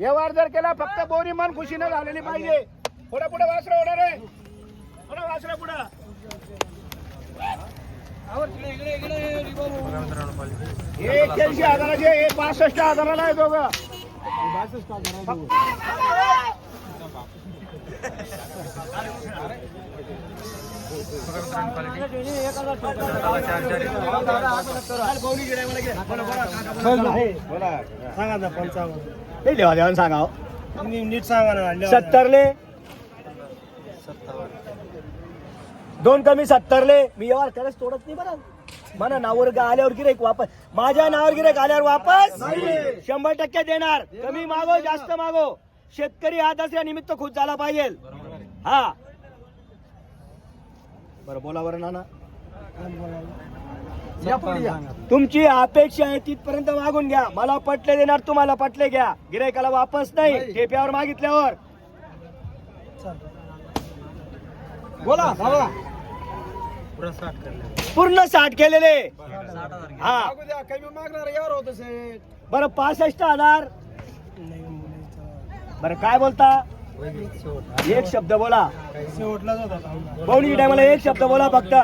व्यवहार जर केला फक्त बोनी मन खुशीनं झालेली पाहिजे. पुढे पुढे वासरा होणार आहे. पुढे वासरा पुढे. हे एक्क्याऐंशी हजाराचे हे पासष्ट हजाराला आहे दोघं. सांगा ना पंचावन्न. देवा देवान सांगा हो. तुम्ही नीट सांगा ना सत्तरले. दोन कमी सत्तरले. मी व्यवहार खरंच तोडत नाही बरं. मला नावावर गा- आल्यावर गिरेक वापस. माझ्या नावावर गिरेक आल्यावर वापस. शंभर टक्के देणार. कमी मागो जास्त मागो. शेतकरी हा दसऱ्या निमित्त खुश झाला पाहिजे. हा. बरं बोला बरं नाना. तुमची अपेक्षा आहे तिथपर्यंत मागून घ्या. मला पटले देणार तुम्हाला पटले घ्या. गिरायकाला वापस नाही. ठेप्यावर मागितल्यावर. बोला बोला पूर्ण साठ केलेले. हा. कमी मागणार यावर होत सेठ बरं पासष्ट हजार. बरं काय बोलता? एक शब्द बोला. पौनी टायमाला एक शब्द बोला फक्त.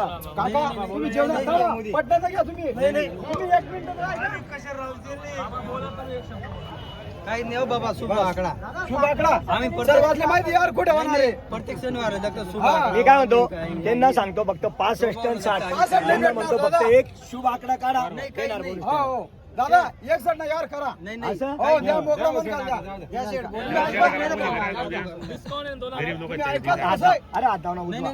काही नाही हो बाबा शुभ आकडा. शुभ आकडा. आम्ही सर्वातले माहिती यार कुठे होणार आहे? प्रत्येक शनिवार हा. मी काय म्हणतो त्यांना सांगतो फक्त पासष्ट आणि साठ. त्यांना म्हणतो फक्त एक शुभ आकडा काढा. हो हो. दादा एक सर ना यार करा नाही नाही हो द्या मोकळा मन द्या या आहे. अरे आता ना उजवा.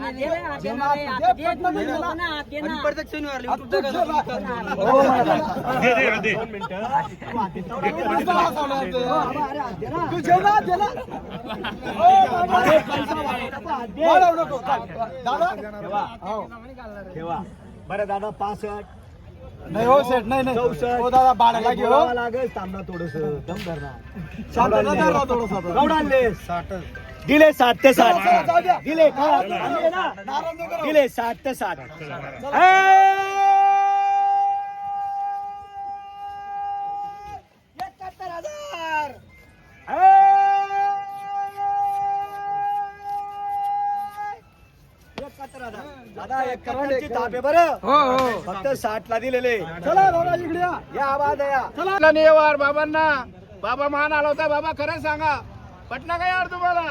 तू. हो. हो. वाढवू नको. दादा ठेवा हो. ठेवा बरं दादा पासष्ट नाही हो सेठ नाही नाही. हो दादा अरे, घेऊ बोलावं लागेल थांब ना थोडस. दम धर ना शांतता धर ना थोडंसं. केवढं आणले. दिले सात ते सात. दिले. दिले सात ते सात ताप आहे बरं. हो हो. फक्त साठ ला दिलेले. चला दादा इकडे या. या आवाज या. चला. नेवार बाबांना. बाबा मान आला होता. बाबा खरं सांगा. पटना काय यार तुम्हाला.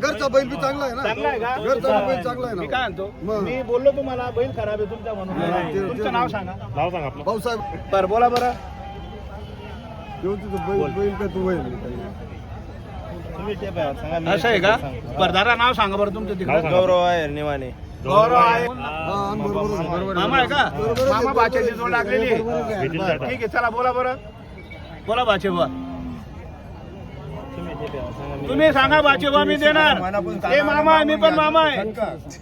घरचा बैल बी चांगला आहे ना. चांगला आहे का? घरचा बैल चांगला आहे मी ना काय म्हणतो? मग. मी बोललो तुम्हाला बैल खराब आहे तुमचा म्हणून. तुमचं नाव सांगा. भाऊसाहेब. बर बोला बरं. बैल बैल. का तू बैल असं आहे का? दादा नाव सांगा बरं तुमचं तिकडे. गौरव आहे निवाने. गौरव आहे. बरोबर आहे, बरोबर आहे. मामा आहे का? मामा बाच्याची जोड लागलेली. आहे. ठीक आहे चला बोला बरं. बोला बाचे बुवा. तुम्ही सांगा बाचे बुवा मी देणार. हे मामा आहे मी पण मामा आहे.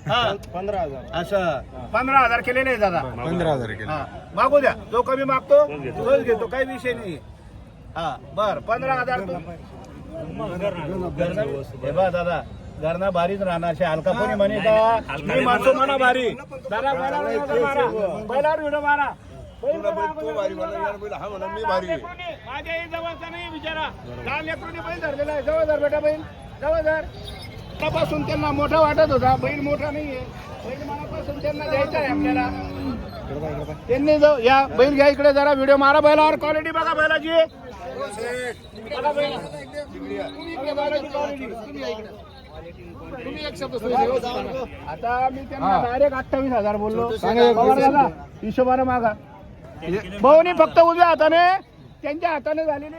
हा. पंधरा हजार. असं. पंधरा हजार केलेले आहे दादा. पंधरा हजार केले. हा. मागू द्या. जो कमी मागतो तोच घेतो. काही विषय नाही. हा बर. पंधरा हजार तू हे बा दादा घरना भारीच राहणार. शे हलका कोणी म्हणे का मी म्हणतो म्हणा भारी दादा बैलावर नका मारा. व्हिडिओ मारा. हा म्हणा मी भारी जवळचा नाही विचारा का लेकरूने बैल धरलेला आहे. जवळ धर बेटा बैल. जवळ धर. मनापासून त्यांना मोठा वाटत होता. बैल मोठा नाहीये बैल मनापासून त्यांना द्यायचा आहे आपल्याला. त्यांनी जाऊ या बैल घ्या इकडे जरा. व्हिडिओ मारा. बैलावर क्वालिटी बघा बैलाची. आता मी त्यांना डायरेक्ट अठ्ठावीस हजार बोललो. हिशोबाने मागा. भाऊनी फक्त उजव्या हाताने त्यांच्या हाताने झालेली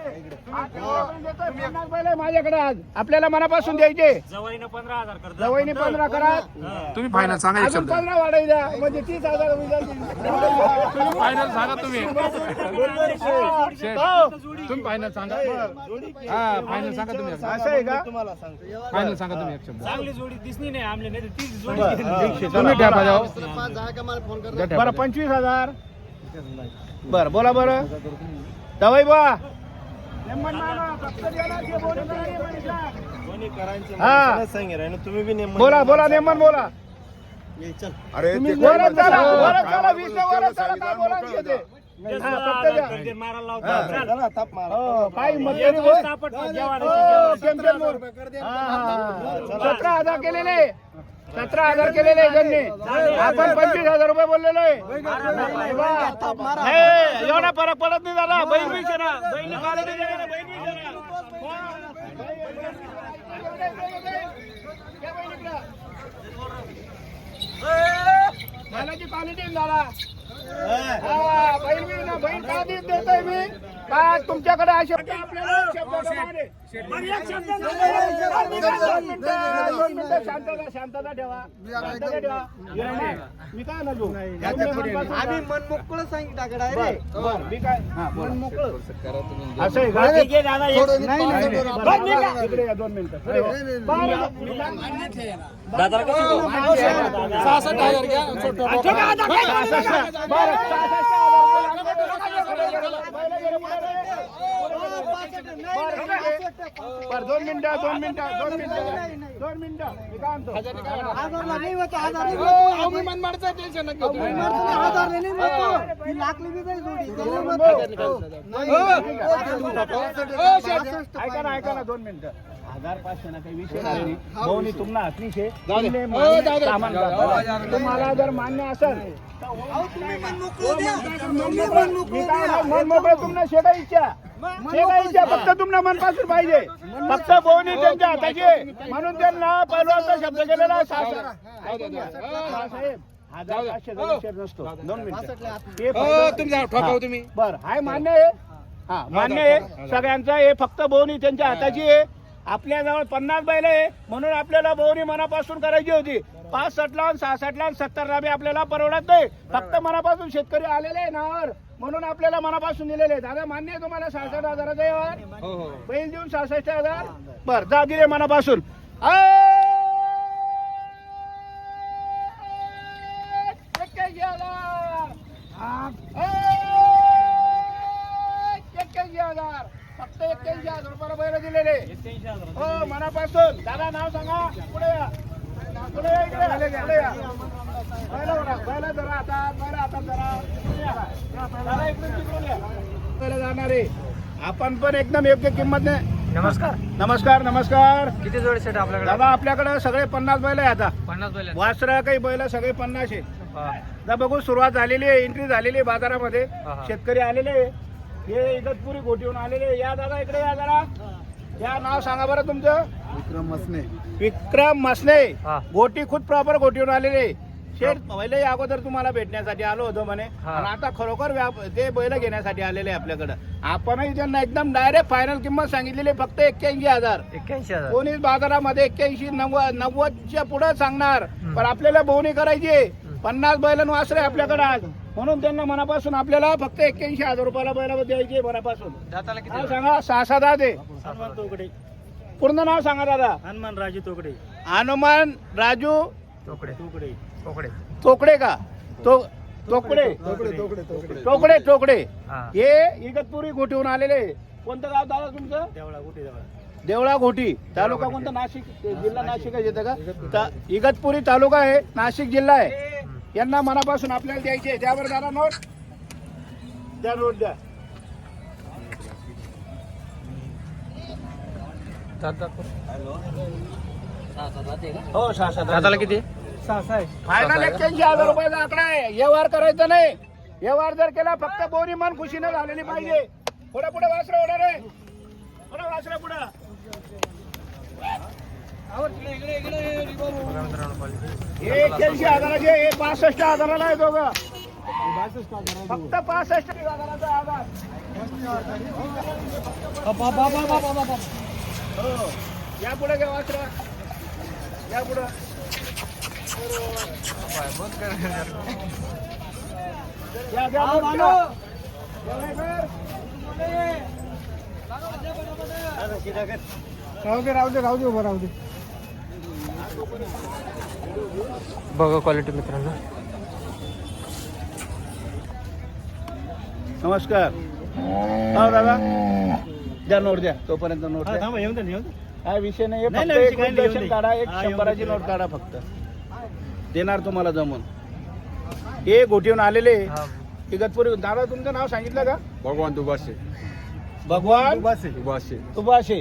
माझ्याकडे आज. आपल्याला मनापासून द्यायचे. जवळने पंधरा करा. तुम्ही फायनल सांगा अजून पंधरा वाढाई द्या. म्हणजे तीस हजार. फायनल सांगा तुम्ही. हो. तुम्ही फायनल सांगा. हा फायनल सांगा तुम्ही. असं आहे का? फायनल सांगा. तुम्ही एक शब्द तुम्ही तुम्ही ठेपा जाओ. बरं पंचवीस हजार. बरं बोला बरं. दवाई बा हा. बोला बोला नेमन बोला. अरे ते वरच चला वरच चला वीस वरच चला काय बोलायचं ते हा, फक्त द्या. चला, ताप मारा. हो. सतरा हजार केलेले. सतरा हजार केलेले त्यांनी आपण पंचवीस हजार रुपये बोललेलो आहे. एवढा फरक पडत नाही दादा. बहीण बी ना बहीण quality आहे ना, बहीण बी आहे ना. मालाची क्वालिटी हा, बहीण बहीण का देत देतोय मी. का तुमच्याकडे असे शांतता शांतता ठेवा. शांतता ठेवा. मी काय म्हणतो? आम्ही मन मोकळं सांगितलं बरं, मी काय? हा, मन मोकळं असं आहे काय- दोन मिनिटं इकडे या. बरं, मी काय- सहासष्ट हजार घ्या छोटं बरं, सहासष्ट हजार बरं, दोन मिनिटं दोन मिनिटं दोन मिनिटं. दोन मिनिटं. मी काय म्हणतो हजारला नाही होत, हजार नाही. होत. अहो, मी मनमाडचं टेन्शन नका घेऊ. मनमाडचं नाही, हजारला नाही. होत. ही लाकली बी नाही जोडी. त्याला मत- हो, शेठ. ऐका ना ऐका ना दोन मिनिटं. हजार पाचशे ना काही विषय नाही. भाऊनी तुम्हाला हो, मान्य दे. सामान जर मान्य असेल तर तुम्ही मन मोकळं द्या. मी तुम्ही मन काय मोकळं म्हणतो, द्या. मन मोकळं तुम्हाला शेगा इच्छा. इच्छा फक्त तुमना मनपासून पाहिजे. फक्त भाऊनी त्यांच्या हाताची आहे. म्हणून त्यांना पहिलवानचा शब्द केलेला. साहेब. हजार पाचशे विषय नसतो. दोन मिनिटं. ते हो, फक्त- तुम्ही जा, ठोकाव तुम्ही. बर हाय मान्य आहे. हा मान्य आहे. सगळ्यांचं हे फक्त बोवणी त्यांच्या हाताची आहे. आपल्याजवळ पन्नास बैल आहे. म्हणून आपल्याला बोवणी मनापासून करायची होती. पासष्टला सहासष्टला सत्तरला बी आपल्याला परवडत नाही. फक्त मनापासून शेतकरी आलेले आहे नावर म्हणून आपल्याला मनापासून दिलेले आहे. दादा मान्य आहे तुम्हाला? सहासष्ट हजाराचा व्यवहार हो, हो. बैल देऊन सहासष्ट हजार. बर जा दिले मनापासून. फक्त एक्क्याऐंशी हजार रुपयाला बैल दिलेले. हो मनापासून. दादा नाव सांगा. पुढे जाणार. आहे आपण पण एकदम योग्य किंमत नाही नमस्कार. नमस्कार नमस्कार. किती जोडे सेट आपल्याकडे? दादा आपल्याकडे सगळे पन्नास बैल आहे आता. पन्नास बैल वासरा काही बैल सगळे पन्नास आहे बघू सुरुवात झालेली आहे एंट्री झालेली आहे बाजारामध्ये. शेतकरी आलेले आहे. हे इगतपुरी गोटीहून आलेले आहे. या दादा इकडे या जरा. या नाव सांगा बरं तुमचं. विक्रम मसने. विक्रम मसने. हा. गोटी खुद प्रॉपर गोटीहून आलेले. शेठ पहिले अगोदर तुम्हाला भेटण्यासाठी आलो होतो म्हणे. हा. आणि आता खरोखर व्याप ते बैल घेण्यासाठी आलेले आहे आपल्याकडे. आपणही त्यांना एकदम डायरेक्ट फायनल किंमत सांगितलेली फक्त एक्क्याऐंशी हजार. एक्क्याऐंशी हजार. कोणीच बाजारामध्ये एक्क्याऐंशी नव्वद नव्वदच्या पुढे सांगणार. पण आपल्याला बोवणी करायची आहे. पन्नास बैलन वासरे आपल्याकडे आज. म्हणून त्यांना मनापासून आपल्याला फक्त एक्क्याऐंशी हजार रुपयाला बैला द्यायची मनापासून. दाताला किती नाव सांगा सहा सहा दहा दे हनुमान तोकडे. पूर्ण नाव सांगा दादा. हनुमान राजू तोकडे. हनुमान राजू तोकडे. तोकडे. तोकडे. तोकडे का? तो तोकडे. तोकडे तोकडे तोकडे. टोकडे टोकडे हा. इगतपुरी घोटीहून आलेले कोणतं गाव दादा तुमचं? देवळा कुठे देवळा. देवळा घोटी तालुका कोणता? नाशिक. जिल्हा नाशिकच येतं का? इगतपुरी तालुका आहे. नाशिक जिल्हा आहे. यांना मनापासून आपल्याला द्यायचे आहे. त्यावर दादा नोट. द्या नोट द्या. हो सहा सहा दाताला किती? फायनल एक्क्याऐंशी हजार. रुपयाचा आकडा आहे. व्यवहार करायचा नाही. व्यवहार जर केला फक्त बोरी मन खुशीनं झालेली पाहिजे. पुढे पुढे वासरा होणार आहे. पुढे वासरा पुढे. एक्क्याऐंशी हजाराचे हे पासष्ट हजाराला आहे दोघं. फक्त पासष्ट हजाराचा आधार. हो या पुढे घ्या वासरा. या पुढे. या द्या. राहू दे राहू दे राहू दे उभं राहू दे. बघा क्वालिटी मित्रांनो. नमस्कार. हो दादा. द्या नोट द्या. तोपर्यंत नोट द्या. हा विषय नाही फक्त एक दर्शन काढा एक शंभराची नोट काढा फक्त. देणार तुम्हाला जमून. हे गोठीहून आलेले इगतपुरी दादा तुमचं नाव सांगितलं का? भगवान बाशे भगवान बाशे तुबाशे